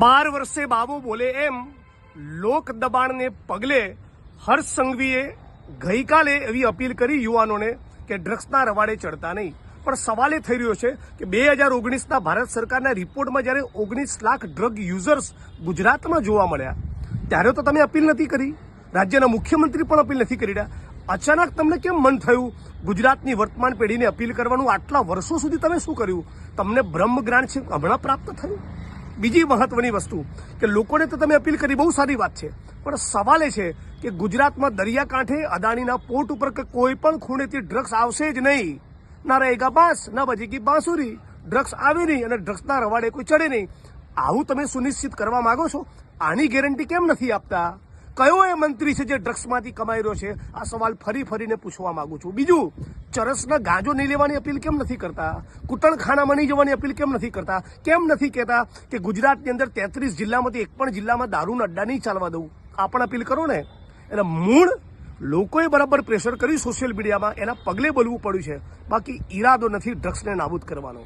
બાર વર્ષે બાબુ બોલે એમ લોક દબાણને પગલે હર્ષ સંઘવીએ ગઈકાલે એવી અપીલ કરી યુવાનોને કે ડ્રગ્સના રવાડે ચડતા નહીં. પણ સવાલ એ થઈ રહ્યો છે કે બે હજાર ઓગણીસના ભારત સરકારના રિપોર્ટમાં જ્યારે ઓગણીસ લાખ ડ્રગ યુઝર્સ ગુજરાતમાં જોવા મળ્યા, ત્યારે તો તમે અપીલ નથી કરી. રાજ્યના મુખ્યમંત્રી પણ અપીલ નથી કરી રહ્યા. અચાનક તમને કેમ મન થયું? ગુજરાતની વર્તમાન પેઢીને અપીલ કરવાનું આટલા વર્ષો સુધી તમે શું કર્યું? તમને બ્રહ્મ જ્ઞાન છે, હમણાં પ્રાપ્ત થયું? બીજી મહત્વની વસ્તુ કે લોકોને તો તમે અપીલ કરી, બહુ સારી વાત છે. પણ સવાલ એ છે કે ગુજરાતમાં દરિયાકાંઠે અદાણીના પોર્ટ ઉપર કોઈ પણ ખૂણેથી ડ્રગ્સ આવશે જ નહીં. ના રહેગા બાંસ, ના બજેગી બાંસુરી. ડ્રગ્સ આવે નહીં અને ડ્રગ્સના રવાડે કોઈ ચડે નહીં. આવું તમે સુનિશ્ચિત કરવા માંગો છો? આની ગેરંટી કેમ નથી આપતા? કયો એ મંત્રી છે જે ડ્રગ્સમાંથી કમાઈ રહ્યો છે? આ સવાલ ફરી ફરીને પૂછવા માંગુ છું. બીજું, ચરસના ગાંજો નહીં લેવાની અપીલ કેમ નથી કરતા? કૂટણખાનામાં નહીં જવાની અપીલ કેમ નથી કરતા? કેમ નથી કહેતા કે ગુજરાતની અંદર તેત્રીસ જિલ્લામાંથી એક પણ જિલ્લામાં દારૂના અડ્ડા નહીં ચાલવા દઉં? આ પણ અપીલ કરો ને. એટલે મૂળ લોકોએ બરાબર પ્રેશર કર્યું સોશિયલ મીડિયામાં એના પગલે બોલવું પડ્યું છે. બાકી ઈરાદો નથી ડ્રગ્સને નાબૂદ કરવાનો.